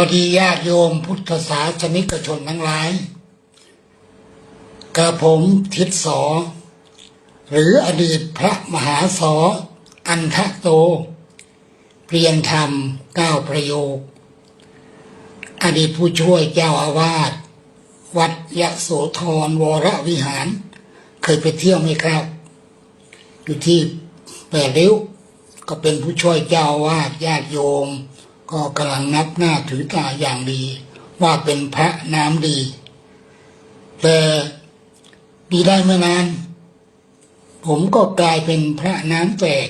วัสดีญาติโยมพุทธศาสนิกชนทั้งหลายกระผมทิศสอ หรืออดีตพระมหาสอ อันทะโต เปลี่ยนธรรมเก้าประโยค อดีตผู้ช่วยเจ้าอาวาส วัดยะโสธรวรวิหาร เคยไปเที่ยวไหมครับ อยู่ที่แปดริ้วก็เป็นผู้ช่วยเจ้าอาวาสญาติโยม ก็กำลังนับหน้าถือตาอย่างดี ว่าเป็นพระน้ำดี แต่ดีได้ไม่นาน ผมก็กลายเป็นพระน้ำแตก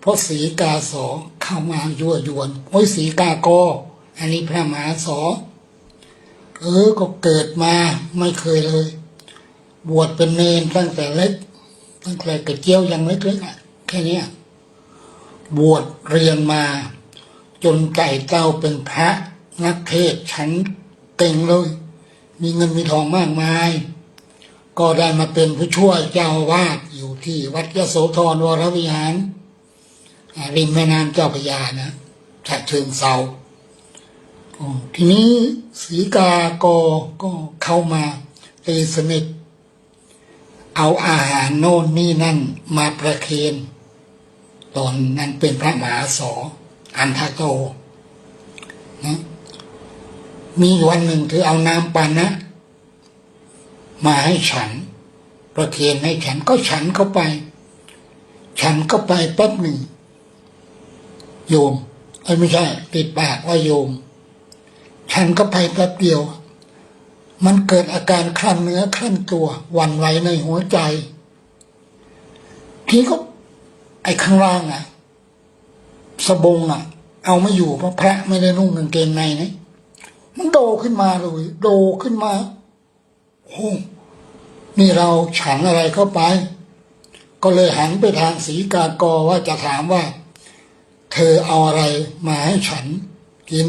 เพราะสีกาสอเข้ามายั่วยวนโอ้ยสีกากออันนี้พระมหาสอเออก็เกิดมาไม่เคยเลย บวชเป็นเนนตั้งแต่เล็ก ตั้งแต่กระเจียวยังเล็กๆอะแค่นี้บวชเรียนมา จนไก่เต้าเป็นพระนักเทศน์ชั้นเก่งเลย มีเงินมีทองมากมาย ก็ได้มาเป็นผู้ช่วยเจ้าวาดอยู่ที่วัดยโสธรวรวิหารริมแม่น้ำเจ้าพระยานะฉะเชิงเซาทีนี้สีกากก็เข้ามาตีสนิทเอาอาหารโน่นนี่นั่นมาประเคน ตอนนั้นเป็นพระมหาสอ อันทโตนะมีวันหนึ่งเธอเอาน้ำปานะ มาให้ฉันประเคนให้ฉันก็ฉันเข้าไป ฉันก็ไปแป๊บหนึ่ง โยมเอ้ไม่ใช่ติดปากว่าโยม ฉันก็ไปแป๊บเดียว มันเกิดอาการคลั่นเนื้อคลั่นตัววันไหวในหัวใจ ทีก็ไอ้ข้างล่างอะ สบงอะ เอาไม่อยู่เพราะพระไม่ได้นุ่งกางเกงในนะมันโดขึ้นมาเลย โดขึ้นมาโอ้นี่เราฉันอะไรเข้าไป ก็เลยหันไปทางสีกากอว่าจะถามว่า เธอเอาอะไรมาให้ฉันกิน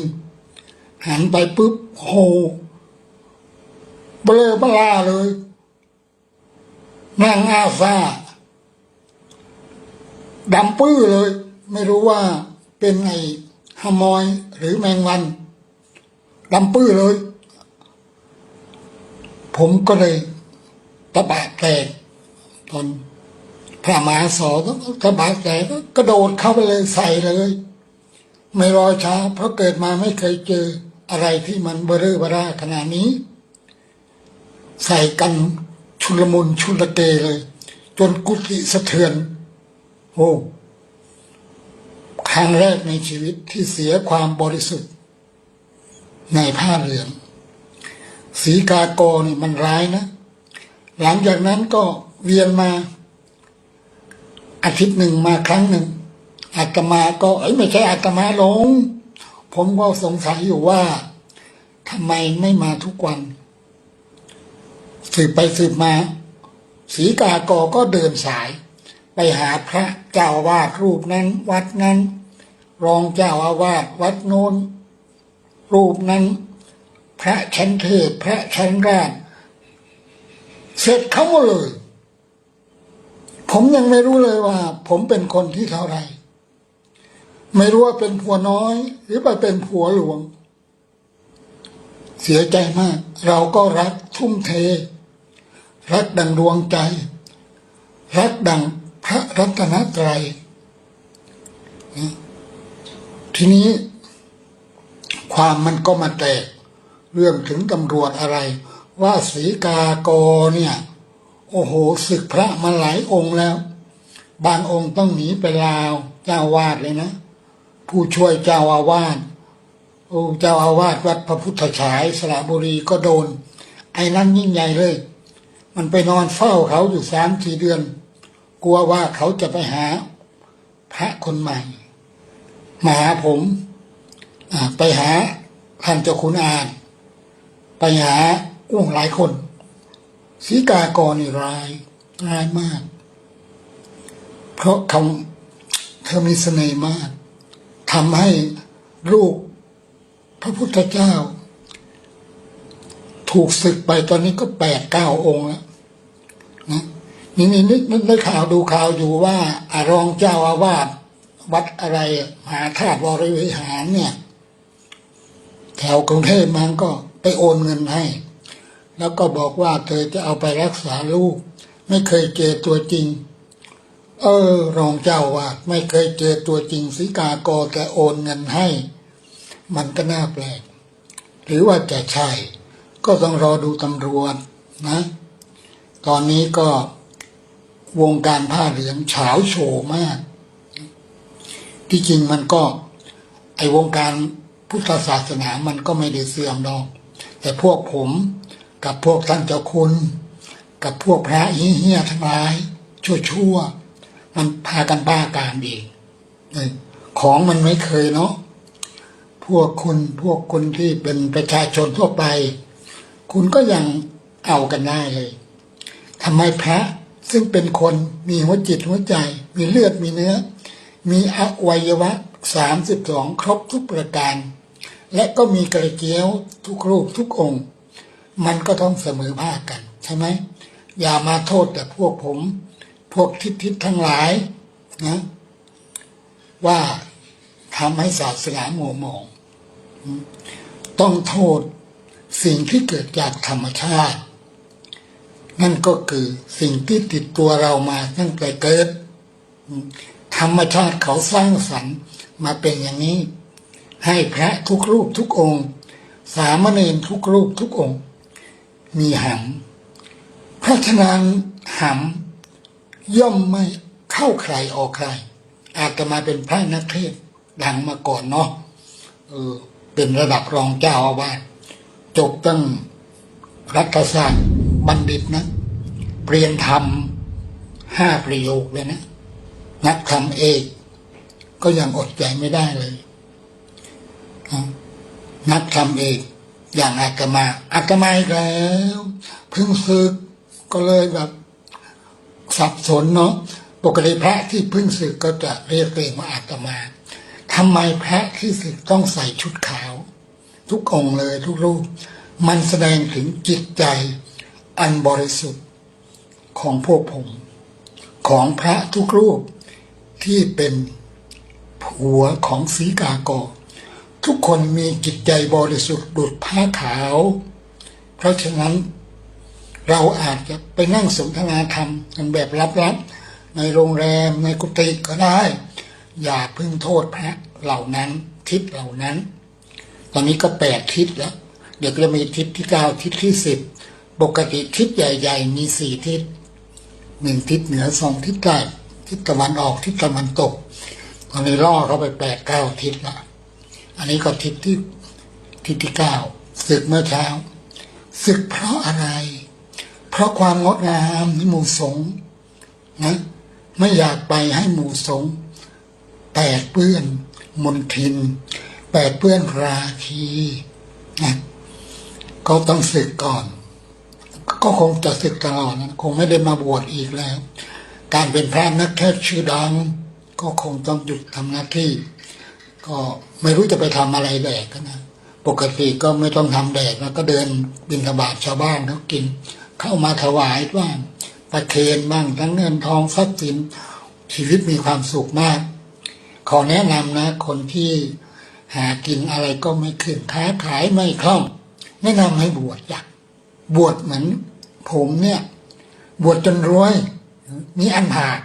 หันไปปุ๊บโหเบลอบลาเลยนั่งอาซาดำปื้อเลย ไม่รู้ว่าเป็นไอฮามอยหรือแมงวันดำปื้อเลย ผมก็เลยตะบะแตกตอนพระมหาสอตะบะแตกก็กระโดดเข้าไปเลยใส่เลย ไม่รอช้า เพราะเกิดมาไม่เคยเจออะไรที่มันเบร์เบอร่าขนาดนี้ ใส่กันชุลมุนชุลเกเลย จนกุฏิสะเทือน โอ้ ครั้งแรกในชีวิตที่เสียความบริสุทธิ์ ในผ้าเหลือง สีกาโกนี่มันร้ายนะ หลังจากนั้นก็เวียนมา อาทิตย์หนึ่งมาครั้งหนึ่งอาตมาก็เอ้ยไม่ใช่อาตมาหลง ผมก็สงสัยอยู่ว่าทำไมไม่มาทุกวัน สืบไปสืบมา สีกากอก็เดินสาย ไปหาพระเจ้าวาสรูปนั้น วัดนั้น รองเจ้าอาวาสวัดโน้นรูปนั้น พระชั้นเทพพระชั้นราชเสร็จเขาหมดเลย ผมยังไม่รู้เลยว่า ผมเป็นคนที่เท่าไหรไม่รู้ว่าเป็นผัวน้อย หรือไปเป็นผัวหลวง เสียใจมาก เราก็รักทุ่มเท รักดังดวงใจ รักดังพระรัตนตรัยนะ ทีนี้ความมันก็มาแตก เรื่องถึงตำรวจอะไร ว่าสีกากอเนี่ย โอ้โหศึกพระมาหลายองค์แล้ว บางองค์ต้องหนีไปลาว เจ้าอาวาดเลยนะ ผู้ช่วยเจ้าอาวาสโอ้เจ้าอาวาสวัดพระพุทธฉายสระบุรีก็โดน ไอ้นั้นยิ่งใหญ่เลย มันไปนอนเฝ้าเขาอยู่สามสี่เดือน กลัวว่าเขาจะไปหา พระคนใหม่ มาหาผมไปหาท่านเจ้าคุณอาน ไปหาอุ้งหลายคนสีกากรนี่ร้ายร้ายมาก เพราะเขาเธอมีเสน่ห์มากทำให้ลูกพระพุทธเจ้า ถูกศึกไปตอนนี้ก็แปดเก้าองค์แล้วนะนี่นี่นึกนึกนึกข่าวดูข่าวอยู่ว่าอารองเจ้าอาวาส วัดอะไรมหาธาตุวรวิหารเนี่ย แถวกรุงเทพมันก็ไปโอนเงินให้ แล้วก็บอกว่าเธอจะเอาไปรักษาลูก ไม่เคยเจอตัวจริง เออ รองเจ้าว่าไม่เคยเจอตัวจริงสิกากอแต่โอนเงินให้ มันก็น่าแปลก หรือว่าจะใช่ ก็ต้องรอดูตำรวจนะ ตอนนี้ก็วงการผ้าเหลืองเฉาโฉมาก ที่จริงมันก็ ไอวงการพุทธศาสนามันก็ไม่ได้เสื่อมหรอก แต่พวกผมกับพวกท่านเจ้าคุณ กับพวกพระเฮี้ยทั้งหลาย ชั่วๆมันพากันบ้าการเองของมันไม่เคยเนาะพวกคุณพวกคนที่เป็นประชาชนทั่วไป คุณก็ยังเอากันได้เลยทำไมพระซึ่งเป็นคนมีหัวจิตหัวใจ มีเลือดมีเนื้อ มีอวัยวะสามสิบสองครบทุกประการ และก็มีกระเจียวทุกรูปทุกองค์ มันก็ต้องเสมอภาคกัน ใช่ไหม อย่ามาโทษแต่พวกผม พวกทิศทิศทั้งหลายนะว่าทำให้ศาสนาโมวหมอง ต้องโทษสิ่งที่เกิดจากธรรมชาติ นั่นก็คือสิ่งที่ติดตัวเรามาตั้งแต่เกิด ธรรมชาติเขาสร้างสรรค์มาเป็นอย่างนี้ ให้พระทุกรูปทุกองค์ สามเณรทุกรูปทุกองค์ มีหำเพราะฉะนั้นหำย่อมไม่เข้าใครออกใคร อาจจะมาเป็นพระนักเทศดังมาก่อนเนาะเออเป็นระดับรองเจ้าอาวาสจบตั้งรัฐศาสตร์บัณฑิตนะ เปลี่ยนธรรมห้าประโยคเลยนะ นักธรรมเอกก็ยังอดใจไม่ได้เลยนะนักธรรมเอกอย่างอาตมาอาตมาอีกแล้วเพิ่งศึกก็เลยแบบ สับสนเนาะปกติพระที่เพิ่งศึกก็จะเรียกเองว่าอาตมาทำไมพระที่ศึกต้องใส่ชุดขาว ทุกองเลยทุกรูป มันแสดงถึงจิตใจอันบริสุทธิ์ของพวกผม ของพระทุกรูป ที่เป็นผัวของสีกากอทุกคนมีจิตใจบริสุทธิ์ดุจผ้าขาว เพราะฉะนั้นเราอาจจะไปนั่งสนทนาธรรมกันแบบลับๆในโรงแรมในกุฏิก็ได้ อย่าพึ่งโทษพระเหล่านั้นทิศเหล่านั้น ตอนนี้ก็แปดทิศแล้ว เดี๋ยวจะมีทิศที่เก้าทิศที่สิบปกติทิศใหญ่ ๆ มีสี่ทิศหนึ่งทิศเหนือสองทิศใต้ ทิศตะวันออกทิศตะวันตกตอนนี้ล่อเข้าไปแปดเก้าทิศละอันนี้ก็ทิศที่ทิศที่เก้าศึกเมื่อเช้าศึกเพราะอะไร เพราะความงดงามในหมู่สงนะไม่อยากไปให้หมู่สงแปดเปื้อนมนทิน แปดเปื้อนราคีนะก็ต้องศึกก่อน ก็คงจะศึกตลอดนะคงไม่ได้มาบวชอีกแล้ว การเป็นพระนักเทศชื่อดัง ก็คงต้องหยุดทำหน้าที่ ก็ไม่รู้จะไปทำอะไรแดกกันนะปกติก็ไม่ต้องทำแดกแล้วก็เดินบิณฑบาตชาวบ้านเขากิน เข้ามาถวายบ้างประเคนบ้างทั้งเงินทองทรัพย์สินชีวิตมีความสุขมาก ขอแนะนำนะ คนที่หากินอะไรก็ไม่ขึ้นค้าขายไม่คล่อง แนะนำให้บวชอยากบวชเหมือนผมเนี่ย บวชจนรวย นี่อันผาด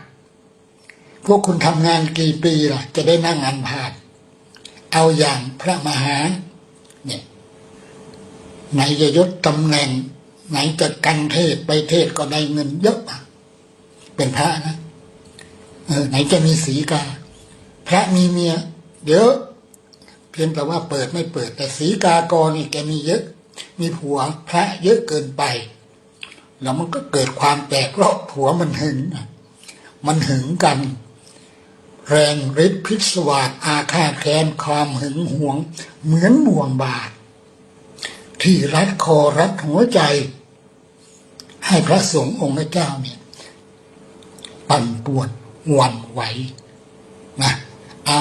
พวกคุณทำงานกี่ปีล่ะ จะได้นั่งอันผาดเอาอย่างพระมหา เนี่ยไหนจะยศตำแหน่ง ไหนจะกันเทศไปเทศก็ได้เงินเยอะอะเป็นพระนะเออไหนจะมีสีกา พระมีเมียเยอะเพียงแต่ว่าเปิดไม่เปิด แต่สีกากรนี่แกมีเยอะ มีผัวพระเยอะเกินไป แล้วมันก็เกิดความแตกเพราะผัวมันหึงมันหึงกัน แรงฤทธิ์พิศวาสอาฆาตแค้นความหึงหวง เหมือนบ่วงบาดที่รัดคอรัดหัวใจ ให้พระสงฆ์องค์เจ้าเนี่ยปั่นปวนหวั่นไหวนะเอา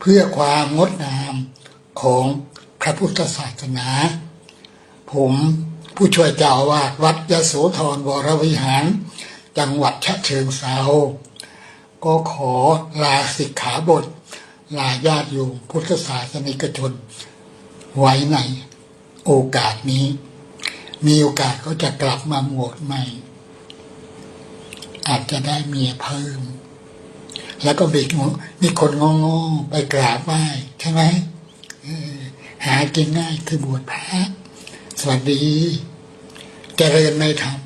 เพื่อความงดงามของพระพุทธศาสนา ผม ผู้ช่วยเจ้าอาวาดวัดยโสธรวรวิหาร จังหวัดฉะเชิงเทราก็ขอลาสิกขาบท ลาญาติโยมพุทธศาสนิกชน ไว้ในโอกาสนี้ มีโอกาสก็จะกลับมาบวชใหม่ อาจจะได้เมียเพิ่ม แล้วก็มีมีคนงงๆไปกราบไหว้ใช่ไหมหากินง่ายคือบวชพระ สวัสดี เจริญในธรรม